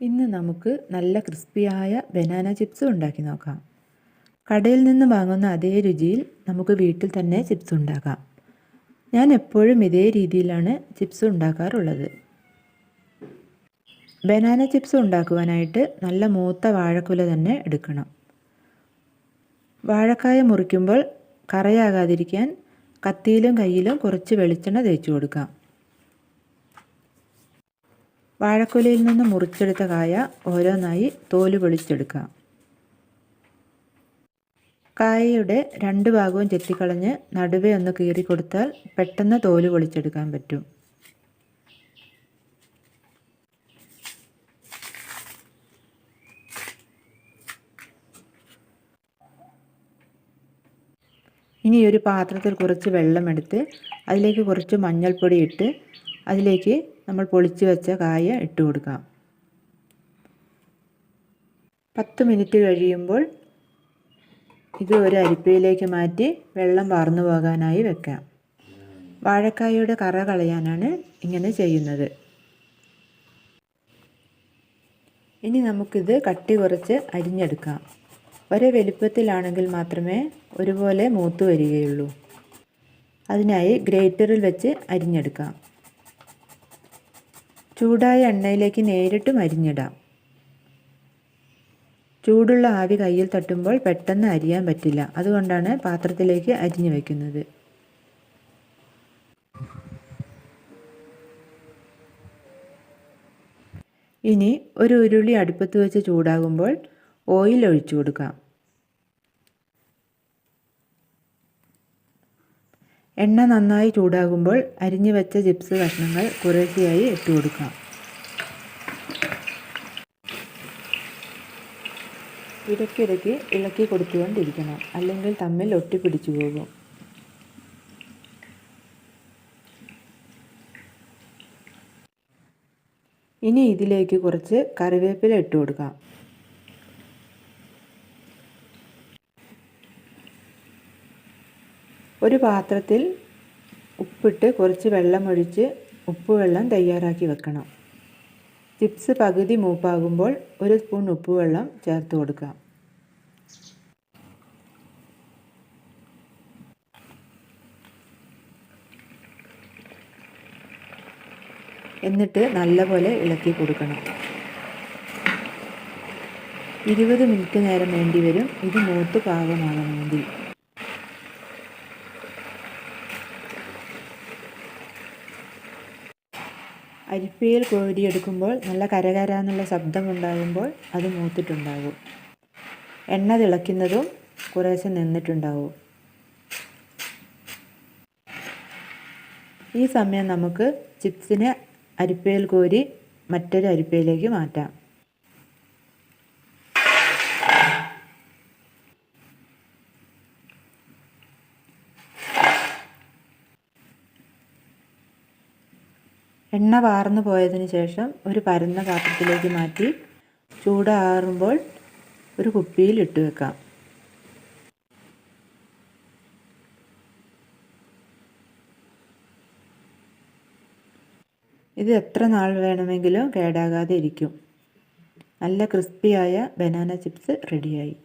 ഇന്ന് നമുക്ക് നല്ല ക്രിസ്പിയായ ബനാന ചിപ്സ് ഉണ്ടാക്കി നോക്കാം. കടയിൽ നിന്ന് വാങ്ങുന്ന അതേ രുചിയിൽ നമുക്ക് വീട്ടിൽ തന്നെ ചിപ്സ് ഉണ്ടാക്കാം. ഞാൻ എപ്പോഴും ഇതേ രീതിയിലാണ് ചിപ്സ് ഉണ്ടാക്കാറുള്ളത്. ബനാന ചിപ്സ് ഉണ്ടാക്കുവാനായിട്ട് നല്ല മൂത്ത വാഴക്കുല തന്നെ എടുക്കണം. വാഴക്കായ മുറിക്കുമ്പോൾ കറയാകാതിരിക്കാൻ കത്തിയിലും കയ്യിലും കുറച്ച് വെളിച്ചെണ്ണ തേച്ചു കൊടുക്കാം. വാഴക്കുലയിൽ നിന്ന് മുറിച്ചെടുത്ത കായ ഓരോന്നായി തോൽ പൊളിച്ചെടുക്കാം. കായയുടെ രണ്ട് ഭാഗവും ചെത്തിക്കളഞ്ഞ് നടുവേ ഒന്ന് കീറി കൊടുത്താൽ പെട്ടെന്ന് തോൽ പൊളിച്ചെടുക്കാൻ പറ്റും. ഇനി ഒരു പാത്രത്തിൽ കുറച്ച് വെള്ളമെടുത്ത് അതിലേക്ക് കുറച്ച് മഞ്ഞൾപ്പൊടി ഇട്ട് അതിലേക്ക് നമ്മൾ പൊളിച്ച് വെച്ച കായ ഇട്ട് കൊടുക്കാം. പത്ത് മിനിറ്റ് കഴിയുമ്പോൾ ഇത് ഒരു അരിപ്പയിലേക്ക് മാറ്റി വെള്ളം വാർന്നു പോകാനായി വെക്കാം. വാഴക്കായയുടെ കറ കളയാനാണ് ഇങ്ങനെ ചെയ്യുന്നത്. ഇനി നമുക്കിത് കട്ടി കുറച്ച് അരിഞ്ഞെടുക്കാം. ഒരേ വലുപ്പത്തിലാണെങ്കിൽ മാത്രമേ ഒരുപോലെ മൂത്ത് വരികയുള്ളൂ. അതിനായി ഗ്രേറ്ററിൽ വെച്ച് അരിഞ്ഞെടുക്കാം. ചൂടായ എണ്ണയിലേക്ക് നേരിട്ട് മരിഞ്ഞിടാം. ചൂടുള്ള ആവി കയ്യിൽ തട്ടുമ്പോൾ പെട്ടെന്ന് അരിയാൻ പറ്റില്ല. അതുകൊണ്ടാണ് പാത്രത്തിലേക്ക് അരിഞ്ഞു വയ്ക്കുന്നത് ഇനി ഒരു ഉരുളി അടുപ്പത്ത് വെച്ച് ചൂടാകുമ്പോൾ ഓയിൽ ഒഴിച്ചു കൊടുക്കാം. എണ്ണ നന്നായി ചൂടാകുമ്പോൾ അരിഞ്ഞു വെച്ച ചിപ്സ് കഷ്ണങ്ങൾ കുറേശ്ശെയായി ഇട്ട് കൊടുക്കാം. ഇടയ്ക്കിടയ്ക്ക് ഇളക്കി കൊടുത്തുകൊണ്ടിരിക്കണം. അല്ലെങ്കിൽ തമ്മിൽ ഒട്ടിപ്പിടിച്ചു പോകും. ഇനി ഇതിലേക്ക് കുറച്ച് കറിവേപ്പില ഇട്ട് കൊടുക്കാം. ഒരു പാത്രത്തിൽ ഉപ്പിട്ട് കുറച്ച് വെള്ളമൊഴിച്ച് ഉപ്പ് വെള്ളം തയ്യാറാക്കി വെക്കണം. ചിപ്സ് പകുതി മൂപ്പാകുമ്പോൾ ഒരു സ്പൂൺ ഉപ്പുവെള്ളം ചേർത്ത് കൊടുക്കാം എന്നിട്ട് നല്ലപോലെ ഇളക്കി കൊടുക്കണം. ഇരുപത് മിനിറ്റ് നേരം വേണ്ടി വരും. ഇത് മൂത്ത് പാകമാകണമെങ്കിൽ. അരിപ്പയിൽ കോരിയെടുക്കുമ്പോൾ നല്ല കരകരാന്നുള്ള ശബ്ദമുണ്ടാകുമ്പോൾ അത് മൂത്തിട്ടുണ്ടാകും. എണ്ണ തിളയ്ക്കുന്നതും കുറേശ്ശെ നിന്നിട്ടുണ്ടാവും ഈ സമയം നമുക്ക് ചിപ്സിനെ അരിപ്പയിൽ കോരി മറ്റൊരു അരിപ്പയിലേക്ക് മാറ്റാം. എണ്ണ വാർന്നു പോയതിന് ശേഷം ഒരു പരന്ന പാത്രത്തിലേക്ക് മാറ്റി ചൂടാറുമ്പോൾ ഒരു കുപ്പിയിൽ ഇട്ട് വെക്കാം. ഇത് എത്ര നാൾ വേണമെങ്കിലും കേടാകാതെ ഇരിക്കും. നല്ല ക്രിസ്പിയായ ബനാന ചിപ്സ് റെഡിയായി.